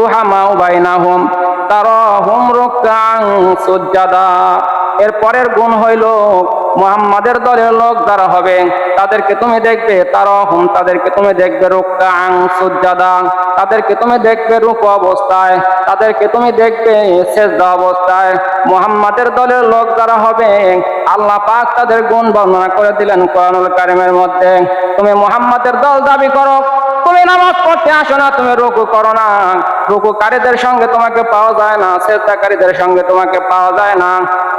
রুহামাউ বাইনাহুম, তারাহুম রুকআন সুজ্জাদা। এর পরের গুণ হইল, মুহাম্মাদের দলের লোক যারা হবে, তাদেরকে তুমি দেখবে তারা হুম তাদেরকে তুমি দেখবে রুকআন সুজ্জাদা। তাদেরকে তুমি দেখবে রূপ অবস্থায়, তাদেরকে তুমি দেখবে সেজদা অবস্থায়। মুহাম্মাদের দলের লোক যারা হবে, আল্লাহ পাক তাদের গুণ বর্ণনা করে দিলেন কোরআনুল কারিমের মধ্যে। তুমি মুহাম্মাদের দল দাবি করো তুমি নামাজ পড়তে আসো না, তুমি রুকু করো না। রুকুকারীদের সঙ্গে তোমাকে পাওয়া যায় না সেজদাকারীদের সঙ্গে তোমাকে পাওয়া যায় না।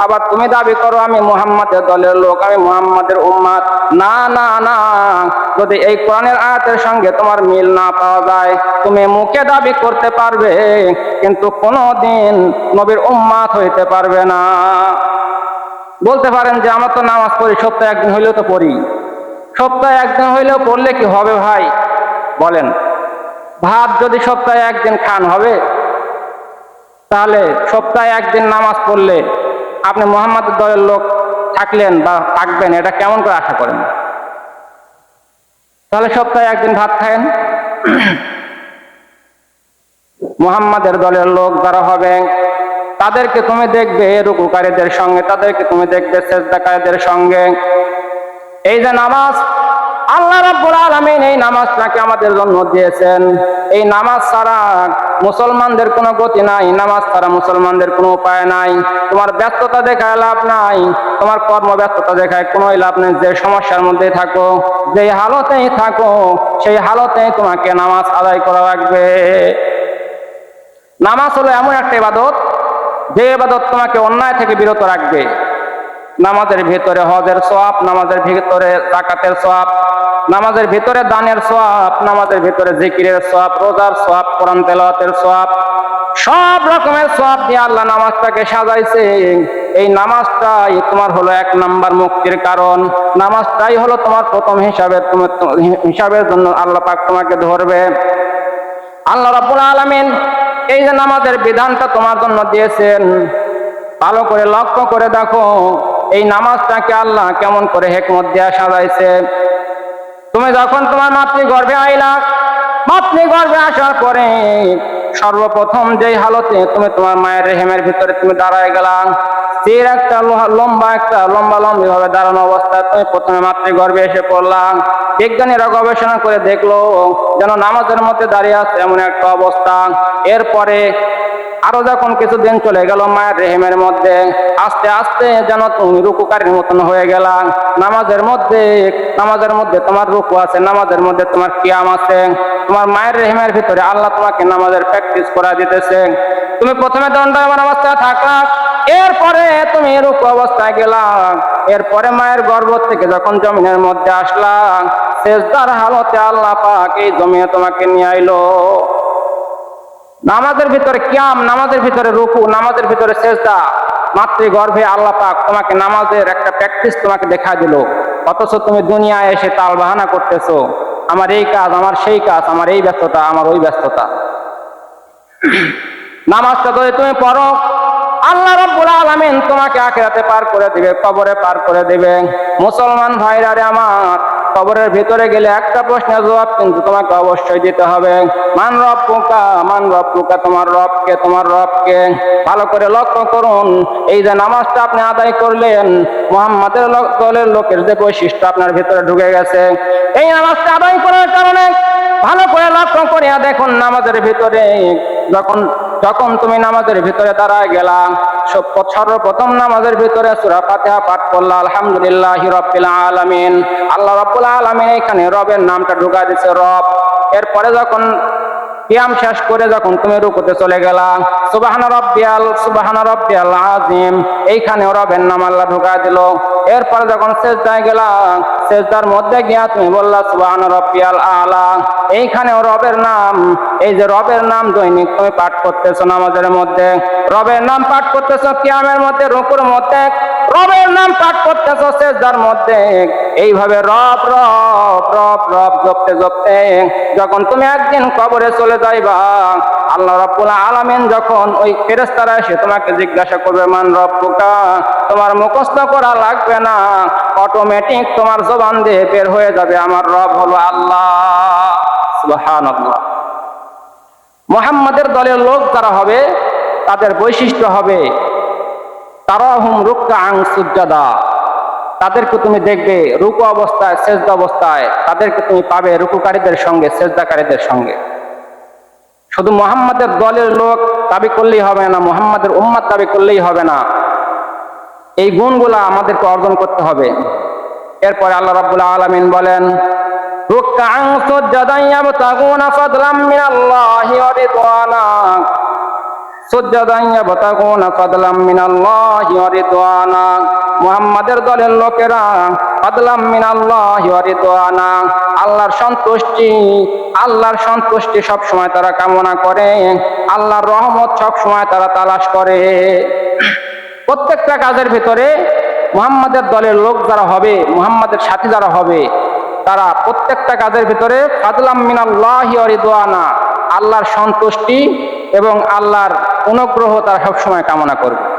আবার তুমি দাবি করো, আমি মুহাম্মাদের দলের লোক, আমি মুহাম্মাদের উম্মাদ। না না না, যদি এই কোরআনের আয়াতের সঙ্গে তোমার মিল না পাওয়া যায়, তুমি মুখে দাবি করতে পারবে, কিন্তু কোনোদিন নবীর উম্মাদ হইতে পারবে না। বলতে পারেন যে, আমরা তো নামাজ পড়ি, সপ্তাহে একদিন হইলেও তো পড়ি। সপ্তাহে একদিন হইলেও পড়লে কি হবে ভাই? বলেন, ভাত যদি সপ্তাহে একদিন খান হবে, তাহলে সপ্তাহে একদিন নামাজ পড়লে আপনি মোহাম্মদের দলের লোক থাকলেন বা থাকবেন, এটা কেমন করে আশা করেন? তাহলে সপ্তাহে একদিন ভাত খায়েন। মুহাম্মাদের দলের লোক যারা হবে, তাদেরকে তুমি দেখবে রুকুকারীদের সঙ্গে, তাদেরকে তুমি দেখবে সেজদাকারীদের সঙ্গে। এই যে নামাজ আল্লাহ রাব্বুল আলামিন এই নামাজটাকে আমাদের জন্য দিয়েছেন। এই নামাজ ছাড়া মুসলমানদের কোনো গতি নাই, নামাজ ছাড়া মুসলমানদের কোনো উপায় নাই। তোমার ব্যস্ততা দেখায় লাভ নাই, তোমার কর্মব্যস্ততা দেখায় কোনো লাভ নেই। যে সমস্যার মধ্যে থাকো, যে হালতেই থাকো, সেই হালতেই তোমাকে নামাজ আদায় করা লাগবে। নামাজ হলো এমন একটা ইবাদত, যে ইবাদত তোমাকে অন্যায় থেকে বিরত রাখবে। নামাজের ভিতরে হজের সোয়াব, নামাজের ভিতরে জাকাতের সোয়াব, নামাজের ভিতরে দানের সোয়াব, নামাজের ভিতরে জিকিরের সোয়াব, রোজার সোয়াব, কোরআন তেলাওয়াতের সোয়াব, সব রকমের সোয়াব দিয়ে আল্লাহ নামাজটাকে সাজাইছে। এই নামাজটাই তোমার হলো এক নাম্বার মুক্তির কারণ। নামাজটাই হলো তোমার প্রথম হিসাবে তোমার হিসাবের জন্য আল্লাহ পাক তোমাকে ধরবে। আল্লাহ রাব্বুল আলামিন এই যে নামাজের বিধানটা তোমার জন্য দিয়েছেন, ভালো করে লক্ষ্য করে দেখো। এই নামাজটাকে আল্লাহ কেমন করে হেকমত দেয়া সাজাইছে? তুমি যখন তোমার মাতৃ মাতৃগর্ভে আইলা মাতৃ মাতৃগর্ভে আসার পরে সর্বপ্রথম যেই হালতে তুমি তোমার মায়ের রেহেমের ভিতরে তুমি দাঁড়ায় গেলা, স্থির একটা লম্বা একটা, লম্বা লম্বি ভাবে দাঁড়ানো অবস্থায় তুমি প্রথমে মাতৃগর্ভে এসে পড়লাম বিজ্ঞানীরা গবেষণা করে দেখল, যেন নামাজের মধ্যে দাঁড়িয়ে আছে এমন একটা অবস্থা। এরপরে আরও যখন কিছুদিন চলে গেল মায়ের রেহেমের মধ্যে, আস্তে আস্তে যেন তুমি রুকুকারীর মতন হয়ে গেলা। নামাজের মধ্যে নামাজের মধ্যে তোমার রুকু আছে, নামাজের মধ্যে তোমার কিয়াম আছে। তোমার মায়ের রেহেমের ভিতরে আল্লাহ তোমাকে নামাজের প্র্যাকটিস করা দিতেছে। তুমি প্রথমে দণ্ডায়মান অবস্থায় থাকলা এরপরে তুমি রুকু অবস্থায় গেলা। এরপরে মায়ের গর্ভ থেকে যখন জমিনের মধ্যে আসলা, শেষদার হালতে আল্লাহ পাক এই জমিনে তোমাকে নিয়ে আইলো। নামাজের ভিতরে কিয়াম, নামাজের ভিতরে রুকু, নামাজের ভিতরে সেজদা। মাতৃ গর্ভে আল্লাহ পাক তোমাকে নামাজের একটা প্র্যাকটিস তোমাকে দেখা দিল। অথচ তুমি দুনিয়ায় এসে তাল বাহানা করতেছো। আমার এই কাজ, আমার সেই কাজ, আমার এই ব্যস্ততা, আমার ওই ব্যস্ততা। নামাজটা যদি তুমি পড়ো, আল্লাহ রব্বুল আলামিন তোমাকে আখেরাতে পার করে দিবে, কবরে পার করে দিবে। মুসলমান ভাইরা রে আমার কবরের ভিতরে গেলে একটা প্রশ্নের জবাব কিন্তু তোমাকে অবশ্যই দিতে হবে। মান রব পোকা, মান রব পোকা, তোমার রবকে তোমার রবকে ভালো করে লক্ষ্য করুন, এই যে নামাজটা আপনি আদায় করলেন, মোহাম্মদের দলের লোকের যে বৈশিষ্ট্য আপনার ভিতরে ঢুকে গেছে। এই নামাজটা আদায় করার কারণে ভালো করে লক্ষ্য করিয়া দেখুন নামাজের ভিতরে যখন যখন তুমি নামাজের ভিতরে দাঁড়ায় গেলাম সর্বপ্রথম নামাজের ভিতরে সুরা ফাতিহা পাঠ করলা, আলহামদুলিল্লাহ রব্বিল আলামিন। আল্লাহ রাব্বুল আলামিন এখানে রবের নামটা ঢুকা দিছে, রব। এরপরে যখন কিয়াম শেষ করে যখন তুমি রুকুতে চলে গেলা, সুবাহান রব্বিয়াল সুবাহান রব্বিয়াল আজিম এইখানে রবের নাম আল্লাহ ঢুকা দিল। এরপরে যখন সেজদায় গেলা, সেজদার মধ্যে গিয়া তুমি বললা, সুবাহান রব্বিয়াল আলা এইখানেও রবের নাম, এই যে রবের নাম দৈনিক তুমি পাঠ করতেছো নামাজের মধ্যে। রবের নাম পাঠ করতেছো কিয়ামের মধ্যে, রুকুর মধ্যে রবের নাম পাঠ করতেছো সেজদার মধ্যে। এইভাবে রব রব রব রব, জপতে জপতে যখন তুমি একদিন কবরে চলে যাইবা, আল্লাহ রাব্বুল আলামিন যখন ওই ফেরেশতারা এসে তোমাকে জিজ্ঞাসা করবে, মান রব্বুকা? তোমার মুখস্থ করা লাগবে না। অটোমেটিক তোমার জবান দিয়ে বের হয়ে যাবে, আমার রব হলো আল্লাহ। মোহাম্মদের দলের লোক যারা হবে, তাদের বৈশিষ্ট্য হবে তারা রুক্কা আং সুজাদা তাদেরকে তুমি দেখবে রুকু অবস্থায়, সেজদা অবস্থায়। তাদেরকে তুমি পাবে রুকুকারীদের সঙ্গে, সেজদাকারীদের সঙ্গে। শুধু মোহাম্মদের দলের লোক দাবি করলেই হবে না, মোহাম্মদের উম্মাদ দাবি করলেই হবে না। এই গুণগুলা আমাদেরকে অর্জন করতে হবে। এরপরে আল্লাহ রাব্বুল আলামিন বলেন রুকআন সুজদান ইয়াবতাগুনা ফাদলাম মিনাল্লাহি ওয়া রিদওয়ানা। সুজদান ইয়াবতাগুনা ফাদলাম মিনাল্লাহি ওয়া রিদওয়ানা। মুহাম্মাদের দলের লোকেরা ফাদলাম মিনাল্লাহি ওয়া রিদওয়ানা। আল্লাহর সন্তুষ্টি আল্লাহর সন্তুষ্টি সব সময় তারা কামনা করে। আল্লাহর রহমত সব সময় তারা তালাশ করে। প্রত্যেকটা কাজের ভিতরে মুহাম্মাদের দলের লোক যারা হবে, মুহাম্মাদের সাথী যারা হবে, তারা প্রত্যেকটা কাজের ভিতরে ফাদলাম মিনাল্লাহি ওয়া রিদওয়ানা। আল্লাহর সন্তুষ্টি এবং আল্লাহর অনুগ্রহ তারা সবসময় কামনা করবে।